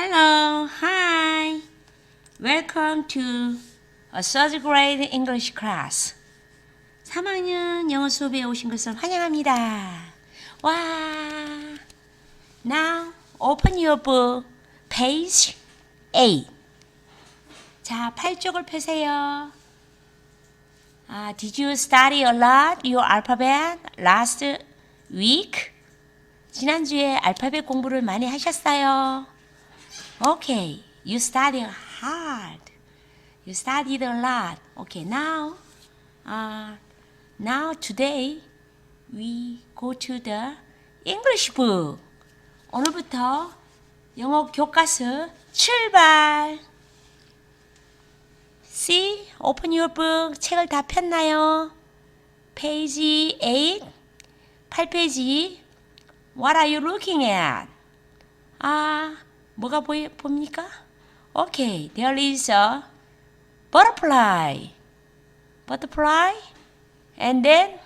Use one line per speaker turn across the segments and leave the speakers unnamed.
Hello, hi. Welcome to a third grade English class. 3학년 영어 수업에 오신 것을 환영합니다. 와. Now open your book, page 8. 자, 8쪽을 펴세요. 아, did you study a lot your alphabet last week? 지난주에 알파벳 공부를 많이 하셨어요. Okay, you studied hard. You studied a lot. Okay, now, uh, now today we go to the English book. 오늘부터 영어 교과서 출발. See, open your book. 책을 다 폈나요? 페이지 8, 8페이지. What are you looking at? 아, 뭐가 보이, 봅니까? Okay, there is a butterfly. Butterfly, and then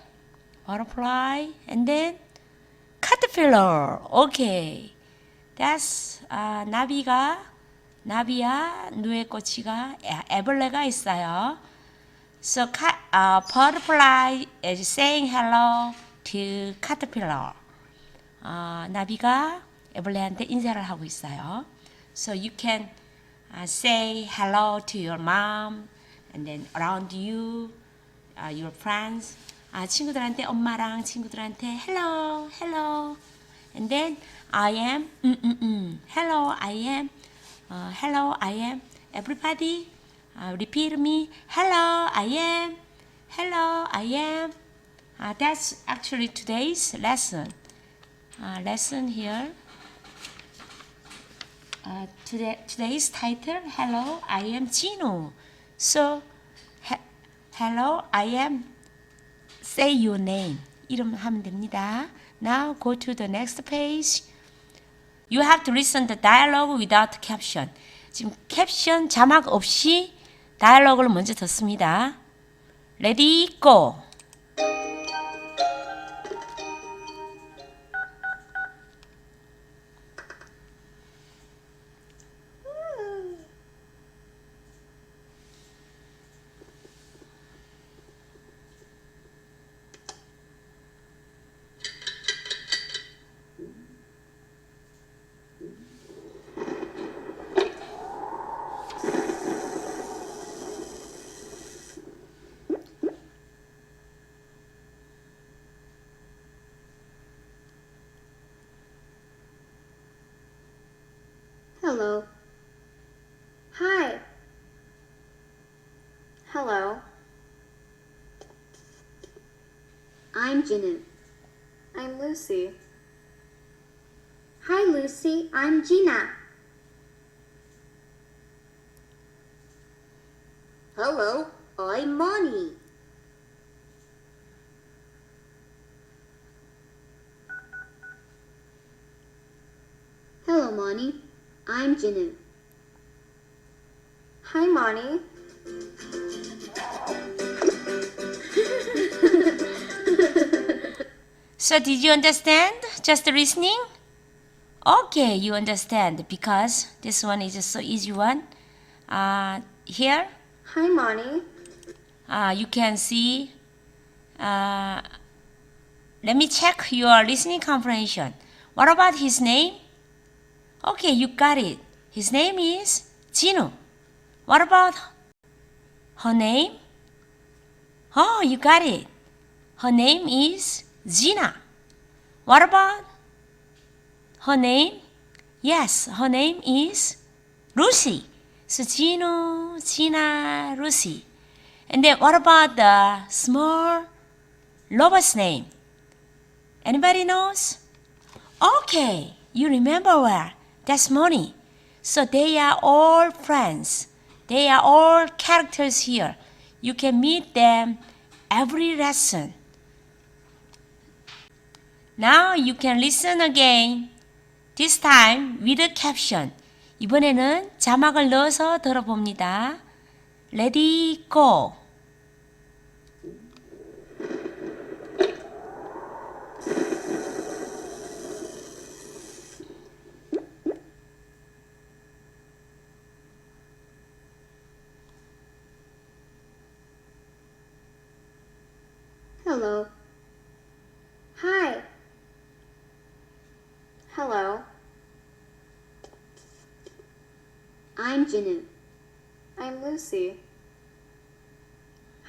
butterfly, and then caterpillar. Okay, that's uh, 나비가 나비야 누에 꼬치가 애- 애벌레가 있어요. So uh, butterfly is saying hello to caterpillar. 어, 나비가 애벌레한테 인사를 하고 있어요. So you can uh, say hello to your mom and then around you, uh, your friends. 아, 친구들한테 엄마랑 친구들한테 hello, hello. And then I am, 음, 음, 음. hello, I am, uh, hello, I am. Everybody, uh, repeat me. Hello, I am. Hello, I am. Uh, that's actually today's lesson. Uh, lesson here. Uh, today, today's title, Hello, I am Gino. So, he, hello, I am, say your name. 이름 하면 됩니다. Now go to the next page. You have to listen the dialogue without caption. 지금 캡션 자막 없이 다이얼로그를 먼저 듣습니다. Ready, go.
Hello. Hi. Hello. I'm Jinin. I'm Lucy. Hi, Lucy. I'm Gina. Hello. I'm Moni. Hello, Moni. I'm Jinin. Hi, Moni.
So did you understand? Just the listening? Okay, you understand because this one is a so easy one. Uh, here,
Hi, Moni.
uh, you can see. Uh, let me check your listening comprehension. What about his name? Okay, you got it. His name is Jinu. What about her name? Oh, you got it. Her name is Gina. What about her name? Yes, her name is Lucy. So Gino, Gina, Lucy. And then what about the small robot's name? Anybody knows? Okay, you remember well. That's Moni. So they are all friends. They are all characters here. You can meet them every lesson. Now you can listen again. This time with a caption. 이번에는 자막을 넣어서 들어봅니다. Ready, go.
I'm Jinu. I'm Lucy.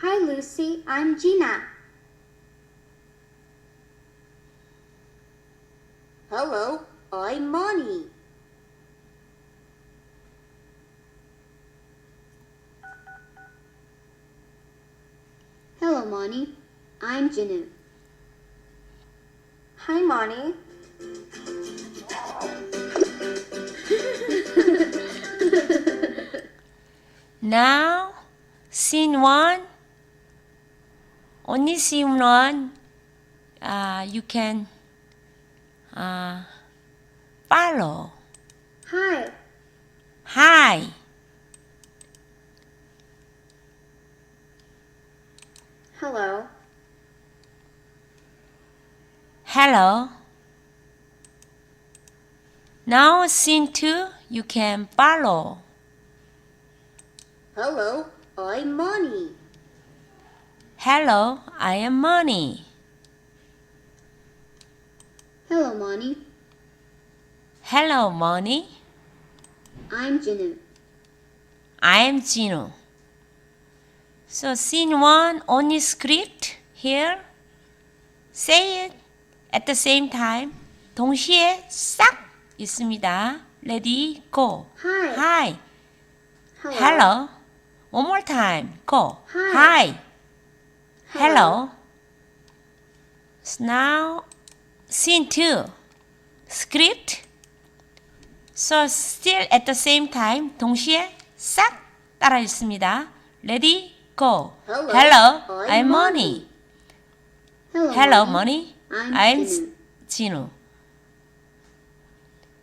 Hi, Lucy. I'm Gina. Hello. I'm Monty. Hello, Monty. I'm Jinu. Hi, Monty.
Now, scene one. Only scene one. Uh, you can uh, follow.
Hi.
Hi.
Hello.
Hello. Now, scene two. You can follow.
Hello. I'm Monty.
Hello, I am Money.
Hello, Monty.
Hello, Money.
I'm Jinu.
I am Gino. So scene one only script here. Say it at the same time. 동시에 싹 있습니다. Ready, go.
Hi.
Hi.
Hello.
Hello. One more time. Go.
Hi.
Hi.
Hello.
Hello. So now scene two. Script. So still at the same time 동시에 싹 따라 읽습니다. Ready, go.
Hello,
Hello,
I'm
I'm
Monty.
Money.
Hello,
Hello,
Monty.
Money.
I'm
I'm
Jinu.
Gino.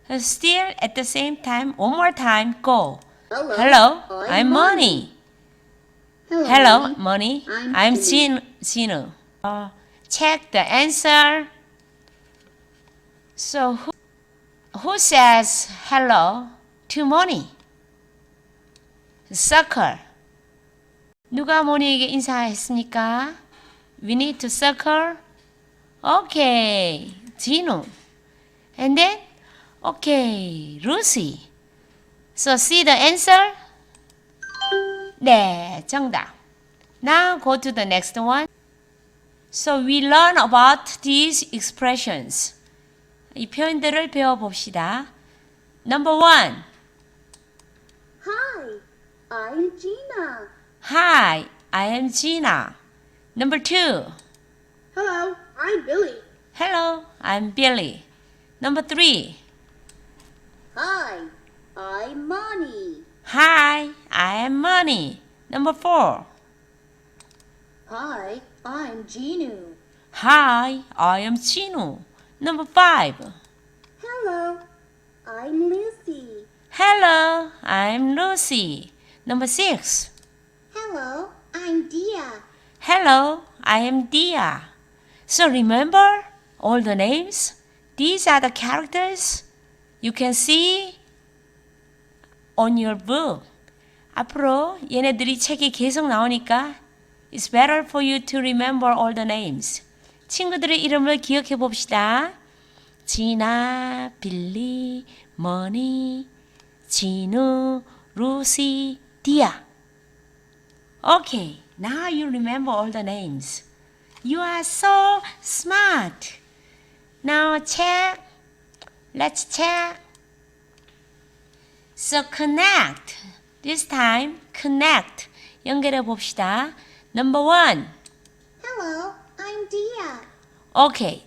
So still at the same time, one more time, go.
Hello.
Hello,
I'm
I'm Money.
Hello.
Money.
I'm. Gino.
Gino. Uh, check the answer. So who, who says hello to Money? Circle. 누가 모니에게 인사했습니까? We need to circle. Okay, Gino. And then, okay, Lucy. So see the answer? 네, 정답. Now go to the next one. So we learn about these expressions. 이 표현들을 배워봅시다. Number one.
Hi. I'm Gina.
Hi, I am Gina. Number two.
Hello. I'm Billy.
Hello, I'm Billy. Number three.
Hi. I'm Monty.
Hi, I am Money. Number four.
Hi. I'm Ginu.
Hi, I am Chino. Number five.
Hello. I'm Lucy.
Hello, I'm Lucy. Number six.
Hello. I'm Dia.
Hello, I am Dia. So remember all the names? These are the characters you can see on your book. 앞으로 얘네들이 책에 계속 나오니까 it's better for you to remember all the names. 친구들의 이름을 기억해 봅시다. 지나, 빌리, 머니, 진우, 루시, 디아. Okay, now you remember all the names. You are so smart. Now check. Let's check. So connect. This time connect. 연결해 봅시다. Number one.
Hello. I'm Dia.
Okay.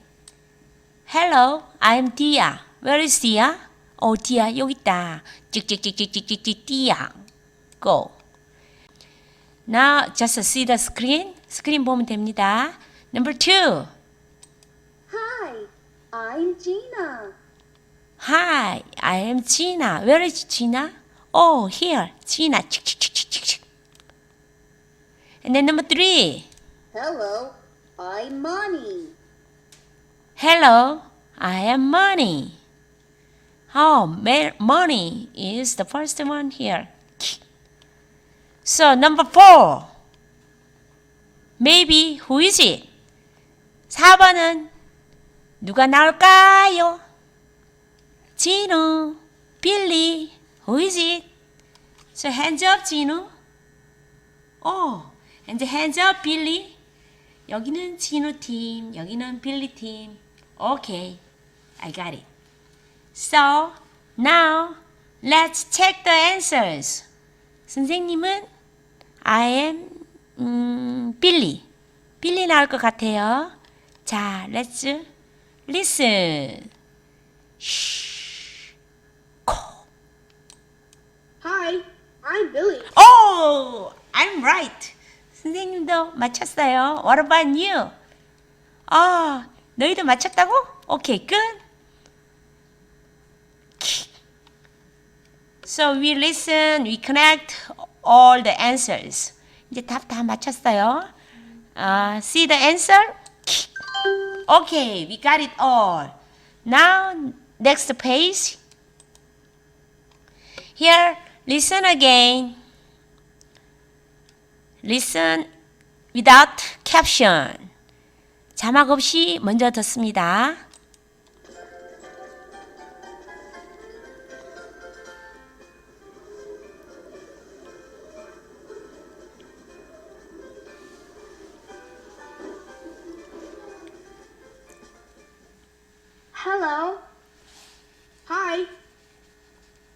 Hello, I'm Dia. Where is Dia? 어, Dia 여기 있다. 찍찍찍찍찍찍찍 Dia. Go. Now just see the screen. 스크린 보면 됩니다. Number two.
Hi. I'm Gina.
Hi, I am Gina. Where is Gina? Oh, here. Gina. And then number three.
Hello. I'm Monty.
Hello, I am Money. Oh, money is the first one here. So number four. Maybe who is it? 4번은 누가 나올까요? 진우, 빌리, who is it? So hands up, 진우. 오, and hands up, 빌리. 여기는 진우 팀, 여기는 빌리 팀. Okay, I got it. So now let's check the answers. 선생님은 I am 음, 빌리. 빌리 나올 것 같아요. 자, let's listen. 쉬.
Hi, I'm Billy.
Oh, I'm right. 선생님도 맞췄어요. What about you? 아, 너희도 맞췄다고? 오케이, 끝. So we listen, we connect all the answers. 이제 답 다 맞췄어요. 아, see the answer? Okay, we got it all. Now, next page. Here, listen again. Listen without caption. 자막 없이 먼저 듣습니다.
Hello. Hi.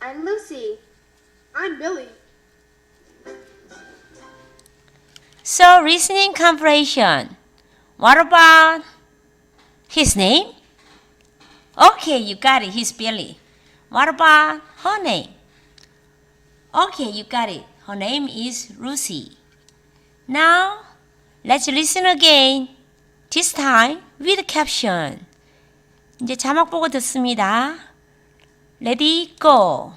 I'm Lucy.
So, listening comprehension. What about his name? Okay, you got it. He's Billy. What about her name? Okay, you got it. Her name is Lucy. Now, let's listen again. This time with caption. 이제 자막 보고 듣습니다. Ready, go.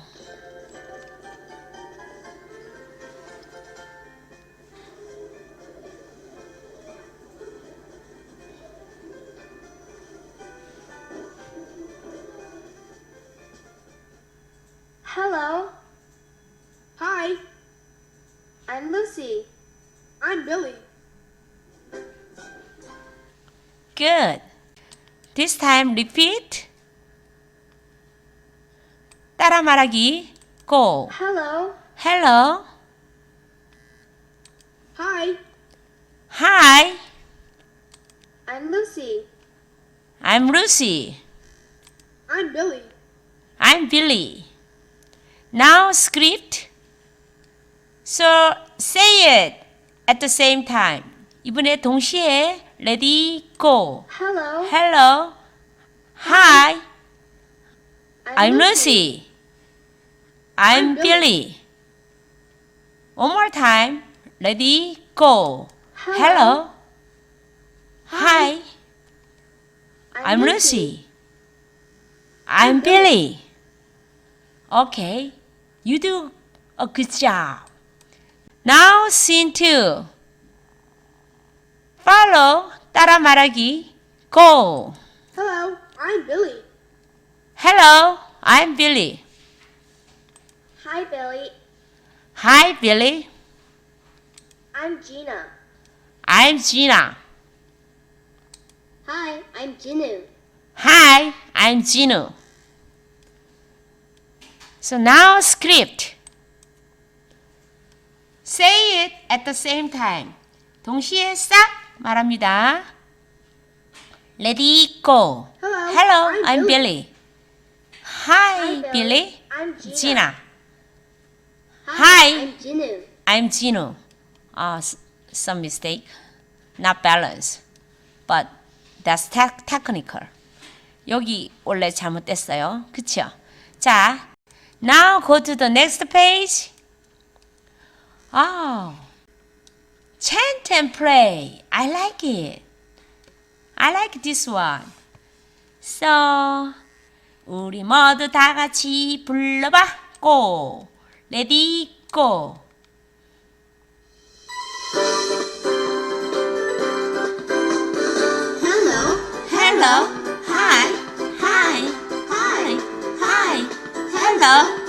time repeat. 따라 말하기. Go.
Hello.
Hello.
Hi.
Hi.
I'm Lucy.
I'm Lucy.
I'm Billy.
I'm Billy. Now script. So say it at the same time. 이번에 동시에 ready go.
Hello.
Hello. Hi.
I'm,
I'm Lucy. I'm
I'm Billy.
Billy. One more time. Ready go.
Hello.
Hello. Hi.
I'm,
I'm Lucy. I'm Billy. Okay, you do a good job. Now scene two. Follow 따라 말하기. Go.
Hello. I'm Billy.
Hello, I'm Billy.
Hi, Billy.
Hi, Billy.
I'm Gina.
I'm Gina.
Hi, I'm Jinu.
Hi, I'm Gino. So now script. Say it at the same time. 동시에 싹 말합니다. Ready, go.
Hello,
Hello,
I'm
I'm
Billy.
Hi,
Hi,
Billy.
I'm Gina.
Gina.
Hi. I'm Jinu.
I'm Gino. Uh, some mistake. Not balance. But that's tech technical. 여기 원래 잘못됐어요. 그쵸? 자, now go to the next page. Oh, chant and pray. I like it. I like this one. So, 우리 모두 다 같이 불러봐. Go. Ready, go.
Hello.
Hello. Hi. Hi. Hi. Hi. Hello.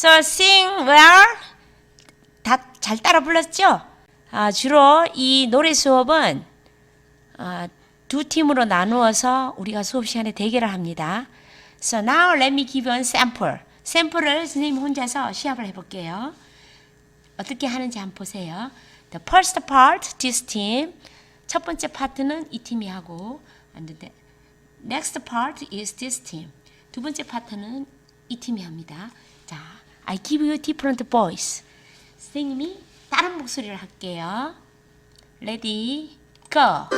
So sing well. 다 잘 따라 불렀죠? 아, 주로 이 노래 수업은 아, 두 팀으로 나누어서 우리가 수업 시간에 대결을 합니다. So now let me give you a sample. 샘플을 선생님 혼자서 시합을 해볼게요. 어떻게 하는지 한번 보세요. The first part, this team. 첫 번째 파트는 이 팀이 하고, and the next part is this team. 두 번째 파트는 이 팀이 합니다. 자, I give you different voice. 선생님이 다른 목소리를 할게요. Ready, go.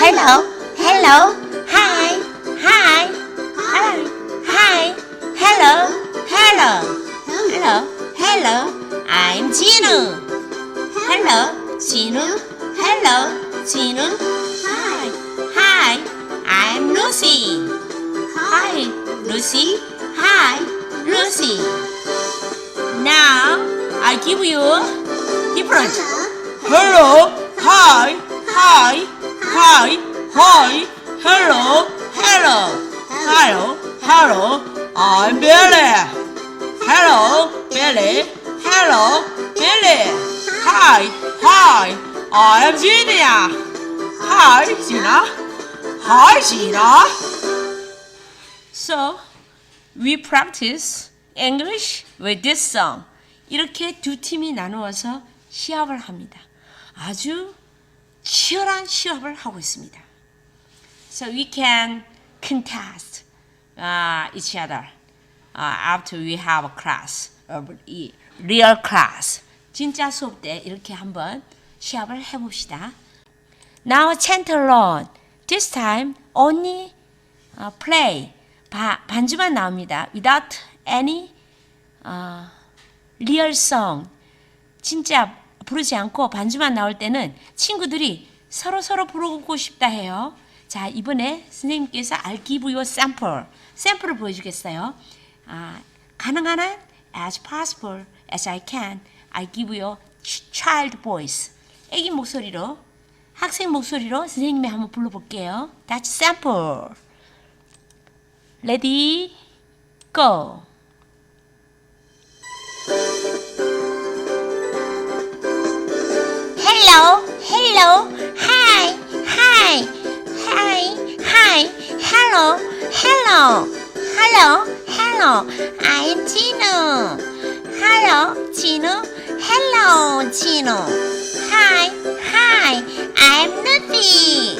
Hello, hello, hi, hi, hi, hi, hello, hello. Hello, hello, I'm Gino. Hello, Gino. Hello, Gino. Hi, hi, I'm Lucy. Hi, Lucy. Hi, Lucy. Now, I give you different. Hello, hi, hi, hi, hi, hello, hello, hello, hello, I'm Billy. Hello, Billy. Hello, Billy. Hi, hi, I'm Gina. Hi, Gina. Hi, Gina. So, we practice English with this song. 이렇게 두 팀이 나누어서 시합을 합니다. 아주 치열한 시합을 하고 있습니다. So we can contest uh, each other uh, after we have a class, uh, 이 real class. 진짜 수업 때 이렇게 한번 시합을 해봅시다. Now chant alone. This time only uh, play. 바, 반주만 나옵니다. Without any uh, real song. 진짜 부르지 않고 반주만 나올 때는 친구들이 서로 서로 부르고 싶다 해요. 자 이번에 선생님께서 I'll give you a sample. 샘플을 보여주겠어요. 아, 가능한 한 as possible as I can, I give you child voice. 애기 목소리로 학생 목소리로 선생님이 한번 불러볼게요. That's sample. Ready, go. Hello, hello, hi, hi, hi, hi, hello, hello, hello, hello. I'm Gino. Hello, Gino. Hello, Gino. Hi, hi, I'm Lucy.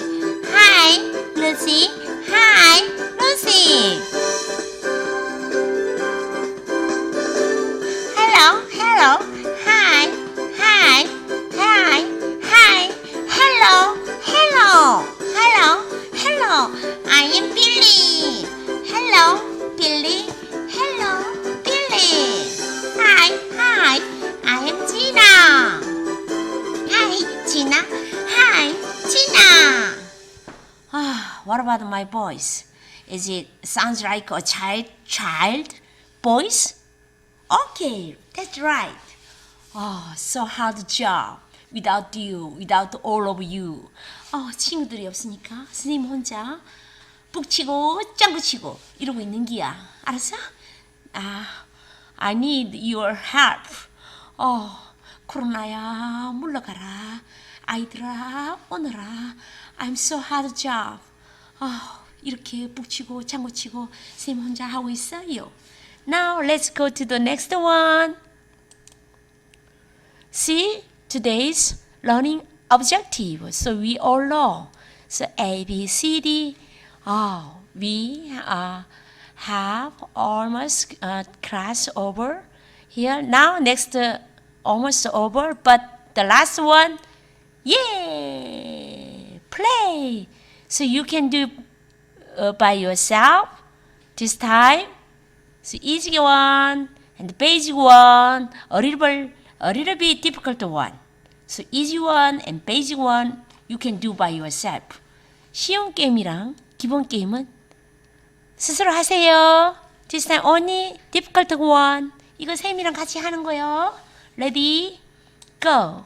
Hi, Lucy. Hi. Hello, hello, hi, hi, hi, hi, hello, hello, hello, hello. I am Billy. Hello, Billy. Hello, Billy. Hi, hi, I am Gina. Hi, Gina. Hi, Gina. Ah, what about my voice? Is it sounds like a child child voice? Okay, that's right. Oh, so hard job. Without you, without all of you. 어, 친구들이 없으니까 선생님 혼자 북치고 짱구치고 이러고 있는 기야. 알았어? 아, I need your help. 어, 코로나야 물러가라. 아이들아 오너라. I'm so hard job. 아, 이렇게 북치고 짱구치고 선생님 혼자 하고 있어요. Now let's go to the next one. See today's learning objective. So we all know. So A, B, C, D. Oh, we uh, have almost uh, class over here. Now next uh, almost over, but the last one, yay, play. So you can do uh, by yourself this time. So easy one and basic one, a little bit, a little bit difficult one. So easy one and basic one you can do by yourself. 쉬운 게임이랑 기본 게임은 스스로 하세요. This time only difficult one. 이거 쌤이랑 같이 하는 거요. Ready, go.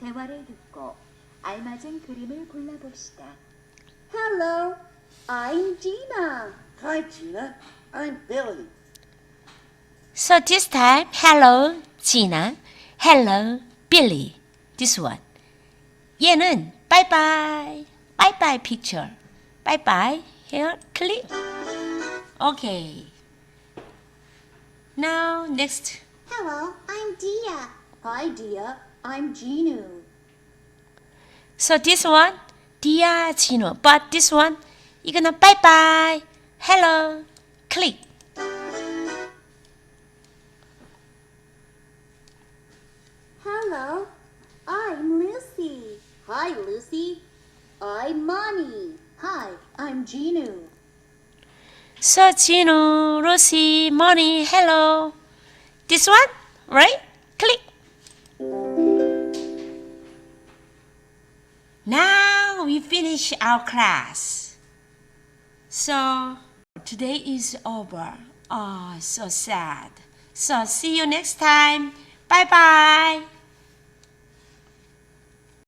대화를 듣고
알맞은 그림을 골라봅시다.
Hello, I'm Gina.
Hi, Gina. I'm Billy.
So this time, hello, Gina. Hello, Billy. This one. 얘는 bye bye. Bye bye picture. Bye bye. Here, click. Okay. Now, next.
Hello, I'm Dia. Hi, Dia. I'm Ginu.
So this one, dear Chino, but this one, you're gonna bye bye, hello, click.
Hello, I'm Lucy. Hi, Lucy. I'm Moni. Hi, I'm Gino.
So, Gino, Lucy, Moni, hello. This one, right? Click. Now. We finish our class. So today is over. Oh, so sad. So see you next time. Bye bye.